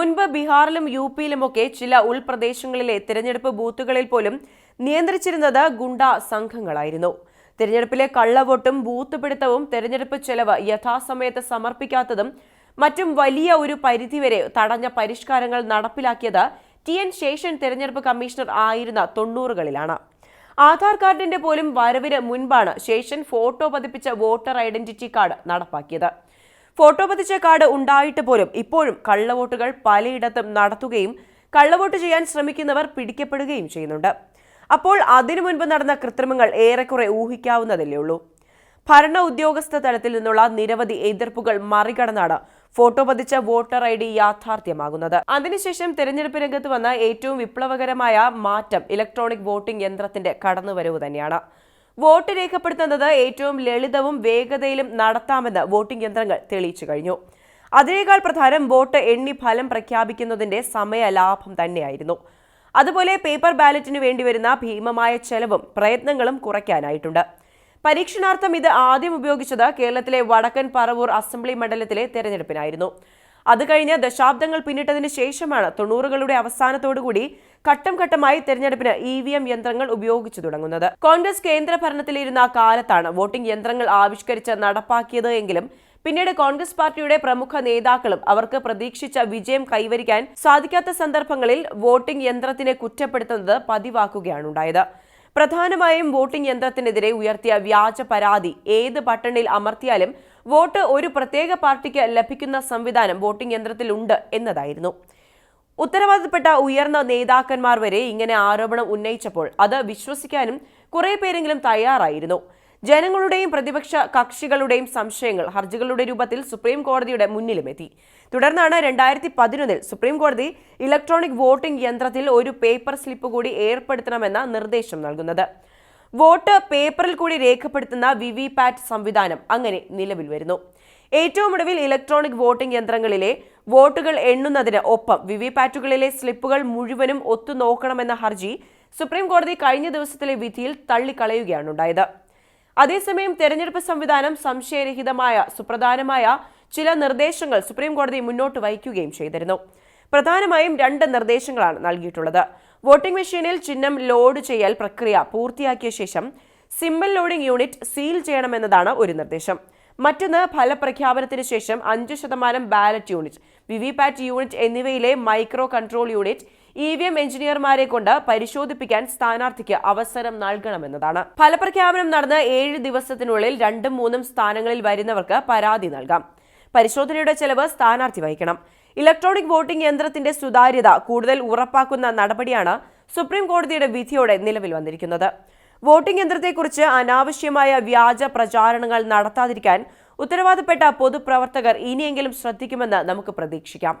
മുൻപ് ബീഹാറിലും യു പിയിലുമൊക്കെ ചില ഉൾപ്രദേശങ്ങളിലെ തിരഞ്ഞെടുപ്പ് ബൂത്തുകളിൽ പോലും നിയന്ത്രിച്ചിരുന്നത് ഗുണ്ട സംഘങ്ങളായിരുന്നു. തിരഞ്ഞെടുപ്പിലെ കള്ളവോട്ടും ബൂത്ത് പിടുത്തവും തിരഞ്ഞെടുപ്പ് ചെലവ് യഥാസമയത്ത് സമർപ്പിക്കാത്തതും മറ്റും വലിയ ഒരു പരിധിവരെ തടഞ്ഞ പരിഷ്കാരങ്ങൾ നടപ്പിലാക്കിയത് ടി എൻ ശേഷൻ തിരഞ്ഞെടുപ്പ് കമ്മീഷണർ ആയിരുന്ന തൊണ്ണൂറുകളിലാണ്. ആധാർ കാർഡിന്റെ പോലും വരവിന് മുൻപാണ് ശേഷൻ ഫോട്ടോ പതിപ്പിച്ച വോട്ടർ ഐഡന്റിറ്റി കാർഡ് നടപ്പാക്കിയത്. ഫോട്ടോ പതിച്ച കാർഡ് ഉണ്ടായിട്ട് പോലും ഇപ്പോഴും കള്ളവോട്ടുകൾ പലയിടത്തും നടത്തുകയും കള്ളവോട്ട് ചെയ്യാൻ ശ്രമിക്കുന്നവർ പിടിക്കപ്പെടുകയും ചെയ്യുന്നുണ്ട്. അപ്പോൾ അതിനു മുൻപ് നടന്ന കൃത്രിമങ്ങൾ ഏറെക്കുറെ ഊഹിക്കാവുന്നതല്ലേ ഉള്ളൂ. ഭരണ ഉദ്യോഗസ്ഥ തലത്തിൽ നിന്നുള്ള നിരവധി എതിർപ്പുകൾ മറികടന്നാണ് ഫോട്ടോ പതിച്ച വോട്ടർ ഐ ഡി യാഥാർത്ഥ്യമാകുന്നത്. അതിനുശേഷം തെരഞ്ഞെടുപ്പ് രംഗത്ത് വന്ന ഏറ്റവും വിപ്ലവകരമായ മാറ്റം ഇലക്ട്രോണിക് വോട്ടിംഗ് യന്ത്രത്തിന്റെ കടന്നുവരവ് തന്നെയാണ്. വോട്ട് രേഖപ്പെടുത്തുന്നത് ഏറ്റവും ലളിതവും വേഗതയിലും നടത്താമെന്ന് വോട്ടിംഗ് യന്ത്രങ്ങൾ തെളിയിച്ചു കഴിഞ്ഞു. അതിനേക്കാൾ പ്രധാനം വോട്ട് എണ്ണി ഫലം പ്രഖ്യാപിക്കുന്നതിന്റെ സമയ ലാഭം തന്നെയായിരുന്നു. അതുപോലെ പേപ്പർ ബാലറ്റിന് വേണ്ടി വരുന്ന ഭീമമായ ചെലവും പ്രയത്നങ്ങളും കുറയ്ക്കാനായിട്ടുണ്ട്. പരീക്ഷണാർത്ഥം ഇത് ആദ്യം ഉപയോഗിച്ചത് കേരളത്തിലെ വടക്കൻ പറവൂർ അസംബ്ലി മണ്ഡലത്തിലെ തെരഞ്ഞെടുപ്പിനായിരുന്നു. അത് കഴിഞ്ഞ് ദശാബ്ദങ്ങൾ പിന്നിട്ടതിന് ശേഷമാണ് തൊണ്ണൂറുകളുടെ അവസാനത്തോടുകൂടി ഘട്ടം ഘട്ടമായി തെരഞ്ഞെടുപ്പിന് ഇ വി എം യന്ത്രങ്ങൾ ഉപയോഗിച്ചു തുടങ്ങുന്നത്. കോൺഗ്രസ് കേന്ദ്ര ഭരണത്തിലിരുന്ന കാലത്താണ് വോട്ടിംഗ് യന്ത്രങ്ങൾ ആവിഷ്കരിച്ച് നടപ്പാക്കിയത് എങ്കിലും പിന്നീട് കോൺഗ്രസ് പാർട്ടിയുടെ പ്രമുഖ നേതാക്കളും അവർക്ക് പ്രതീക്ഷിച്ച വിജയം കൈവരിക്കാൻ സാധിക്കാത്ത സന്ദർഭങ്ങളിൽ വോട്ടിംഗ് യന്ത്രത്തിനെ കുറ്റപ്പെടുത്തുന്നത് പതിവാക്കുകയാണ് ഉണ്ടായത് പ്രധാനമായും വോട്ടിംഗ് യന്ത്രത്തിനെതിരെ ഉയർത്തിയ വ്യാജ പരാതി ഏത് ബട്ടണിൽ അമർത്തിയാലും വോട്ട് ഒരു പ്രത്യേക പാർട്ടിക്ക് ലഭിക്കുന്ന സംവിധാനം വോട്ടിംഗ് യന്ത്രത്തിലുണ്ട് എന്നതായിരുന്നു. ഉത്തരവാദിത്തപ്പെട്ട ഉയർന്ന നേതാക്കന്മാർ വരെ ഇങ്ങനെ ആരോപണം ഉന്നയിച്ചപ്പോൾ അത് വിശ്വസിക്കാനും കുറേ പേരെങ്കിലും തയ്യാറായിരുന്നു. ജനങ്ങളുടെയും പ്രതിപക്ഷ കക്ഷികളുടെയും സംശയങ്ങൾ ഹർജികളുടെ രൂപത്തിൽ സുപ്രീം കോടതിയുടെ മുന്നിലുമെത്തി. തുടർന്നാണ് രണ്ടായിരത്തി പതിനൊന്നിൽ സുപ്രീം കോടതി ഇലക്ട്രോണിക് വോട്ടിംഗ് യന്ത്രത്തിൽ ഒരു പേപ്പർ സ്ലിപ്പ് കൂടി ഏർപ്പെടുത്തണമെന്ന നിർദ്ദേശം നൽകുന്നത്. വോട്ട് പേപ്പറിൽ കൂടി രേഖപ്പെടുത്തുന്ന വി വി പാറ്റ് സംവിധാനം അങ്ങനെ നിലവിൽ വരുന്നു. ഏറ്റവും ഒടുവിൽ ഇലക്ട്രോണിക് വോട്ടിംഗ് യന്ത്രങ്ങളിലെ വോട്ടുകൾ എണ്ണുന്നതിന് ഒപ്പം വി വി പാറ്റുകളിലെ സ്ലിപ്പുകൾ മുഴുവനും ഒത്തുനോക്കണമെന്ന ഹർജി സുപ്രീം കോടതി കഴിഞ്ഞ ദിവസത്തിലെ വിധിയിൽ തള്ളിക്കളയുകയാണുണ്ടായത്. അതേസമയം തെരഞ്ഞെടുപ്പ് സംവിധാനം സംശയരഹിതമായ സുപ്രധാനമായ ചില നിർദ്ദേശങ്ങൾ സുപ്രീം കോടതി മുന്നോട്ട് വയ്ക്കുകയും ചെയ്തിരുന്നു. പ്രധാനമായും രണ്ട് നിർദ്ദേശങ്ങളാണ് നൽകിയിട്ടുള്ളത്. വോട്ടിംഗ് മെഷീനിൽ ചിഹ്നം ലോഡ് ചെയ്യൽ പ്രക്രിയ പൂർത്തിയാക്കിയ ശേഷം സിമ്പിൾ ലോഡിംഗ് യൂണിറ്റ് സീൽ ചെയ്യണമെന്നതാണ് ഒരു നിർദ്ദേശം. മറ്റൊന്ന് ഫലപ്രഖ്യാപനത്തിന് ശേഷം അഞ്ച് ശതമാനം ബാലറ്റ് യൂണിറ്റ് വിവിപാറ്റ് യൂണിറ്റ് എന്നിവയിലെ micro control unit E V M എഞ്ചിനീയർമാരെ കൊണ്ട് പരിശോധിപ്പിക്കാൻ സ്ഥാനാർത്ഥിക്ക് അവസരം നൽകണമെന്നതാണ്. ഫലപ്രഖ്യാപനം നടന്ന ഏഴ് ദിവസത്തിനുള്ളിൽ രണ്ടും മൂന്നും സ്ഥാനങ്ങളിൽ വരുന്നവർക്ക് പരാതി നൽകാം. പരിശോധനയുടെ ചെലവ് സ്ഥാനാർത്ഥി വഹിക്കണം. ഇലക്ട്രോണിക് വോട്ടിംഗ് യന്ത്രത്തിന്റെ സുതാര്യത കൂടുതൽ ഉറപ്പാക്കുന്ന നടപടിയാണ് സുപ്രീം കോടതിയുടെ വിധിയോടെ നിലവിൽ വന്നിരിക്കുന്നത്. വോട്ടിംഗ് യന്ത്രത്തെക്കുറിച്ച് അനാവശ്യമായ വ്യാജ പ്രചാരണങ്ങൾ നടത്താതിരിക്കാൻ ഉത്തരവാദപ്പെട്ട പൊതുപ്രവർത്തകർ ഇനിയെങ്കിലും ശ്രദ്ധിക്കുമെന്ന് നമുക്ക് പ്രതീക്ഷിക്കാം.